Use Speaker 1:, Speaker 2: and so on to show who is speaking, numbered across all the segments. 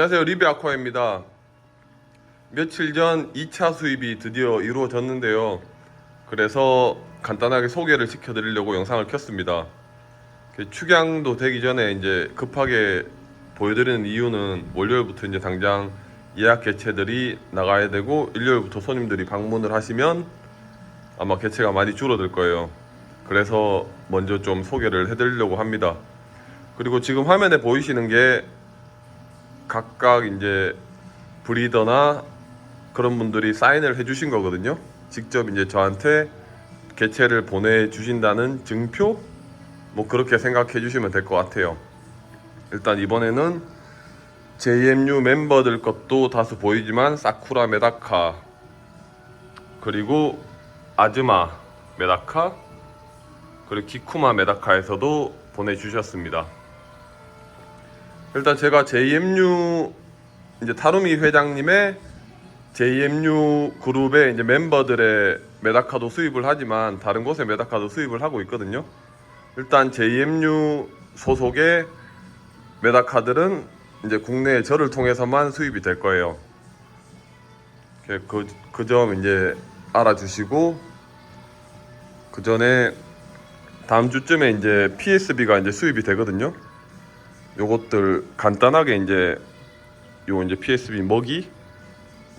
Speaker 1: 안녕하세요. 리비 아쿠아입니다. 며칠 전 2차 수입이 드디어 이루어졌는데요. 그래서 간단하게 소개를 시켜드리려고 영상을 켰습니다. 그 축양도 되기 전에 이제 급하게 보여드리는 이유는 월요일부터 이제 당장 예약 개체들이 나가야 되고 일요일부터 손님들이 방문을 하시면 아마 개체가 많이 줄어들 거예요. 그래서 먼저 좀 소개를 해드리려고 합니다. 그리고 지금 화면에 보이시는 게 각각 이제 브리더나 그런 분들이 사인을 해주신 거거든요. 직접 이제 저한테 개체를 보내주신다는 증표? 뭐 그렇게 생각해 주시면 될 것 같아요. 일단 이번에는 JMU 멤버들 것도 다수 보이지만 사쿠라 메다카 그리고 아즈마 메다카 그리고 기쿠마 메다카에서도 보내주셨습니다. 일단 제가 JMU 이제 타루미 회장님의 JMU 그룹의 이제 멤버들의 메다카도 수입을 하지만 다른 곳의 메다카도 수입을 하고 있거든요. 일단 JMU 소속의 메다카들은 이제 국내 저를 통해서만 수입이 될 거예요. 그 그 점 이제 알아주시고 그 전에 다음 주쯤에 이제 PSB가 이제 수입이 되거든요. 요것들 간단하게 이제 요 이제 PSB 먹이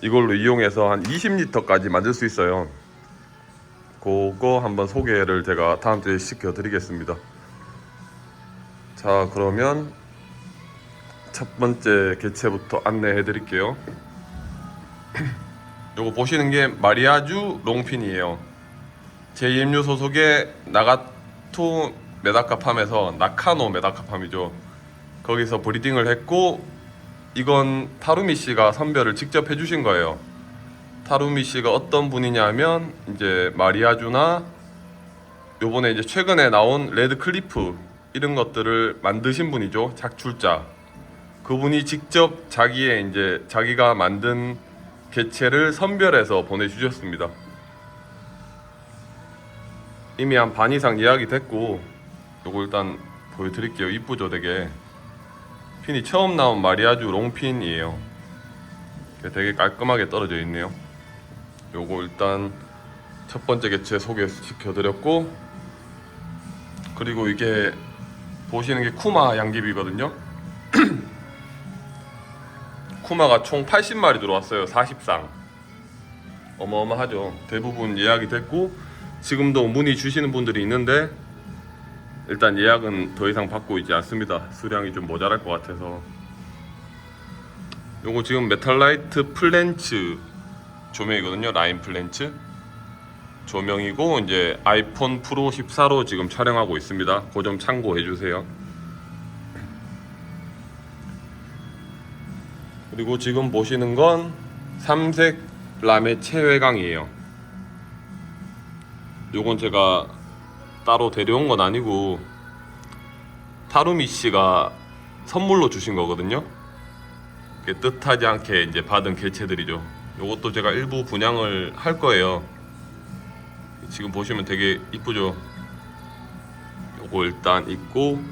Speaker 1: 이걸로 이용해서 한 20리터까지 만들 수 있어요. 그거 한번 소개를 제가 다음 주에 시켜 드리겠습니다. 자, 그러면 첫 번째 개체부터 안내해 드릴게요. 요거 보시는 게 마리아주 롱핀이에요. JMU 소속의 나가토 메다카팜에서 나카노 메다카팜이죠. 거기서 브리딩을 했고 이건 타루미 씨가 선별을 직접 해주신 거예요. 타루미 씨가 어떤 분이냐면 이제 마리아주나 요번에 이제 최근에 나온 레드 클리프 이런 것들을 만드신 분이죠. 작출자. 그분이 직접 자기의 이제 자기가 만든 개체를 선별해서 보내주셨습니다. 이미 한 반 이상 예약이 됐고 요거 일단 보여드릴게요. 이쁘죠, 되게. 핀이 처음 나온 마리아주 롱핀이에요. 되게 깔끔하게 떨어져 있네요. 요거 일단 첫 번째 개체 소개시켜 드렸고 그리고 이게 보시는 게 쿠마 양귀비거든요. 쿠마가 총 80마리 들어왔어요. 40상. 어마어마하죠. 대부분 예약이 됐고 지금도 문의 주시는 분들이 있는데 일단 예약은 더 이상 받고 있지 않습니다. 수량이 좀 모자랄 것 같아서. 요거 지금 메탈라이트 플랜츠 조명이거든요. 라인 플랜츠 조명이고 이제 아이폰 프로 14로 지금 촬영하고 있습니다. 그 점 참고해 주세요. 그리고 지금 보시는 건 삼색 라메 체외강이에요. 요건 제가 따로 데려온 건 아니고 타루미 씨가 선물로 주신 거거든요. 뜻하지 않게 이제 받은 개체들이죠. 요것도 제가 일부 분양을 할 거예요. 지금 보시면 되게 이쁘죠. 요거 일단 있고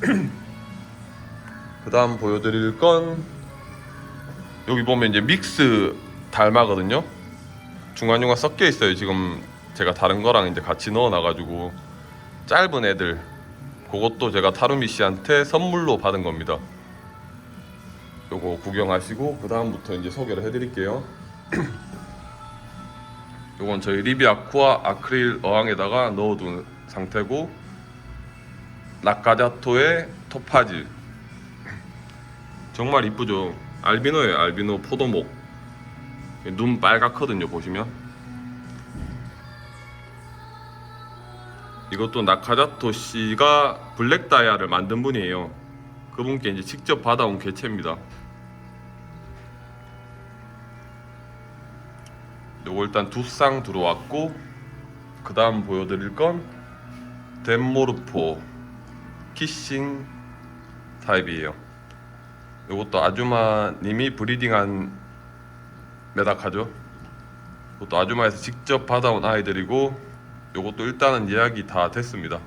Speaker 1: 그다음 보여드릴 건 여기 보면 이제 믹스 달마거든요. 중간중간 섞여 있어요. 지금 제가 다른 거랑 이제 같이 넣어 놔가지고 짧은 애들 그것도 제가 타루미 씨한테 선물로 받은 겁니다. 요거 구경하시고 그 다음부터 이제 소개를 해드릴게요. 요건 저희 리비 아쿠아 아크릴 어항에다가 넣어둔 상태고 나카자토의 토파즈 정말 이쁘죠. 알비노예요. 알비노 포도목 눈 빨갛거든요. 보시면 이것도 나카자토 씨가 블랙 다이아를 만든 분이에요. 그분께 이제 직접 받아온 개체입니다. 요거 일단 두 쌍 들어왔고 그 다음 보여드릴 건 덴모르포 키싱 타입이에요. 요것도 아주마님이 브리딩한 메다카죠. 이것도 아주마에서 직접 받아온 아이들이고 요것도 일단은 예약이 다 됐습니다.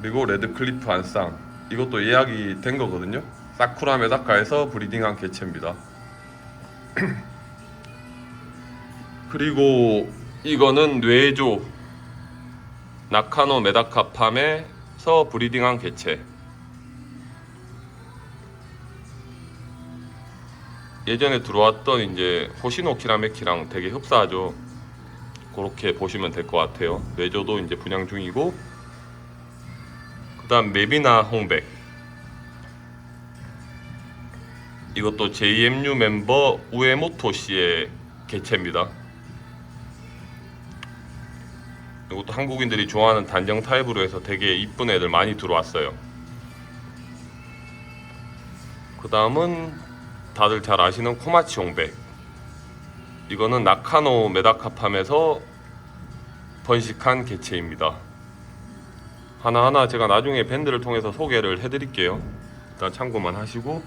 Speaker 1: 그리고 레드 클리프 한 쌍. 이것도 예약이 된 거거든요. 사쿠라 메다카에서 브리딩한 개체입니다. 그리고 이거는 뇌조 나카노 메다카 팜에서 브리딩한 개체. 예전에 들어왔던 이제 호시노 키라메키랑 되게 흡사하죠. 그렇게 보시면 될 것 같아요. 뇌조도 이제 분양 중이고, 그다음 메비나 홍백. 이것도 JMU 멤버 우에모토 씨의 개체입니다. 이것도 한국인들이 좋아하는 단정 타입으로 해서 되게 이쁜 애들 많이 들어왔어요. 그 다음은 다들 잘 아시는 코마치 홍백. 이거는 나카노 메다카팜에서 번식한 개체입니다. 하나하나 제가 나중에 밴드를 통해서 소개를 해드릴게요. 일단 참고만 하시고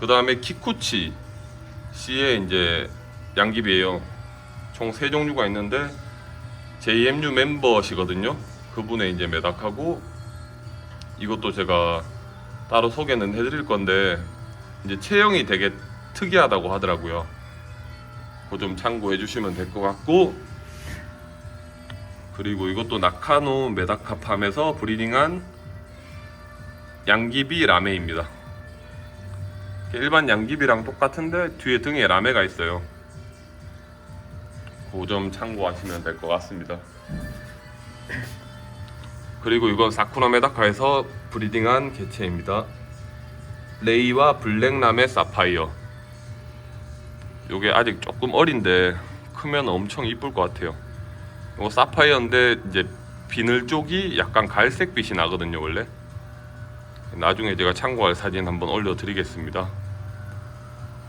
Speaker 1: 그 다음에 키쿠치 씨의 이제 양귀비예요. 총 세 종류가 있는데 JMU 멤버시거든요. 그분의 이제 메닥하고 이것도 제가 따로 소개는 해드릴 건데 이제 체형이 되게 특이하다고 하더라고요. 그거 좀 참고해 주시면 될 것 같고 그리고 이것도 나카노 메다카팜에서 브리딩한 양귀비 라메입니다. 일반 양귀비랑 똑같은데 뒤에 등에 라메가 있어요. 그점 참고하시면 될 것 같습니다. 그리고 이건 사쿠라 메다카에서 브리딩한 개체입니다. 레이와 블랙라메 사파이어. 요게 아직 조금 어린데 크면 엄청 이쁠 것 같아요. 이거 사파이어인데 이제 비늘 쪽이 약간 갈색빛이 나거든요 원래. 나중에 제가 참고할 사진 한번 올려드리겠습니다.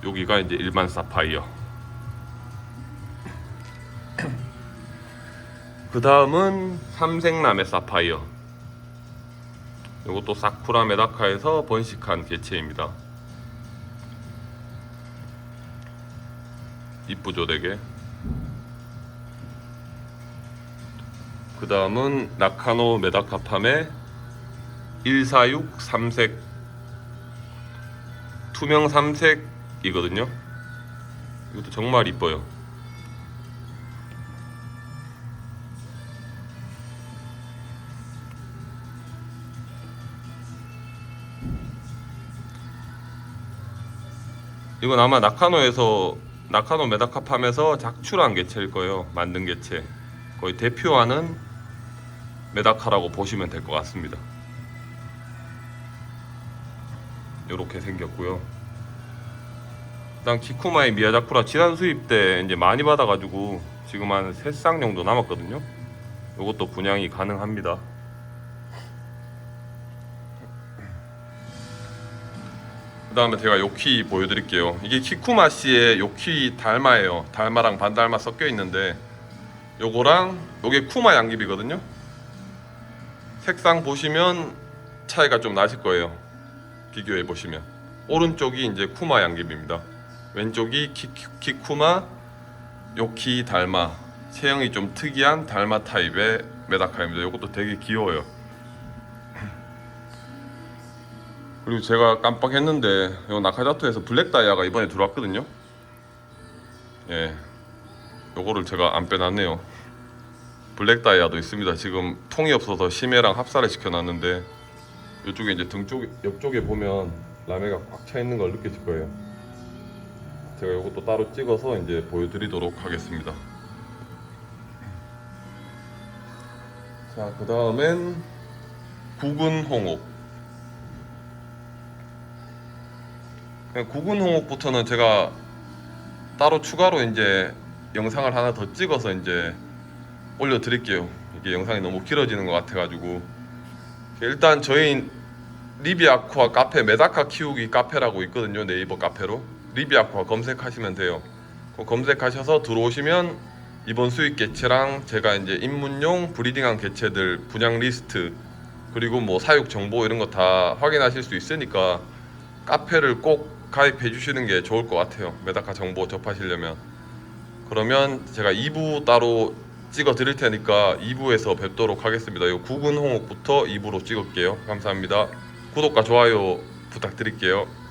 Speaker 1: 여기가 이제 일반 사파이어. 그 다음은 삼색라메 사파이어. 이것도 사쿠라 메다카에서 번식한 개체입니다. 이쁘죠 되게. 그 다음은 나카노 메다카팜의 146 삼색 투명 삼색이거든요. 이것도 정말 이뻐요. 이건 아마 나카노에서 나카노 메다카팜에서 작출한 개체일 거예요. 만든 개체. 거의 대표하는 메다카라고 보시면 될 것 같습니다. 이렇게 생겼고요. 일단 키쿠마의 미야자쿠라 지난 수입 때 이제 많이 받아가지고 지금 한세쌍 정도 남았거든요. 이것도 분양이 가능합니다. 그 다음에 제가 요키 보여드릴게요. 이게 키쿠마 씨의 요키 달마예요. 달마랑 반달마 섞여 있는데 요거랑 요게 쿠마 양귀비거든요. 색상 보시면 차이가 좀 나실 거예요. 비교해 보시면 오른쪽이 이제 쿠마 양귀비입니다. 왼쪽이 키, 키, 키쿠마 요키 달마 체형이 좀 특이한 달마 타입의 메다카입니다. 이것도 되게 귀여워요. 그리고 제가 깜빡했는데 요 나카자토에서 블랙 다이아가 이번에 들어왔거든요. 예, 요거를 제가 안 빼놨네요. 블랙 다이아도 있습니다. 지금 통이 없어서 심해랑 합사를 시켜놨는데 이쪽에 이제 등쪽 옆쪽에 보면 라메가 꽉 차 있는 걸 느끼실 거예요. 제가 이것도 따로 찍어서 이제 보여드리도록 하겠습니다. 자, 그 다음엔 국은 홍옥. 국은 홍옥부터는 제가 따로 추가로 이제 영상을 하나 더 찍어서 이제 올려드릴게요. 이게 영상이 너무 길어지는 것 같아가지고 일단 저희 리비아쿠아 카페 메다카 키우기 카페라고 있거든요 네이버 카페로 리비아쿠아 검색하시면 돼요. 그 검색하셔서 들어오시면 이번 수익 개체랑 제가 이제 입문용 브리딩한 개체들 분양 리스트 그리고 뭐 사육 정보 이런 거 다 확인하실 수 있으니까 카페를 꼭 가입해 주시는 게 좋을 것 같아요. 메다카 정보 접하시려면 그러면 제가 2부 따로 찍어 드릴 테니까 2부에서 뵙도록 하겠습니다. 이 구근 홍옥부터 2부로 찍을게요. 감사합니다. 구독과 좋아요 부탁드릴게요.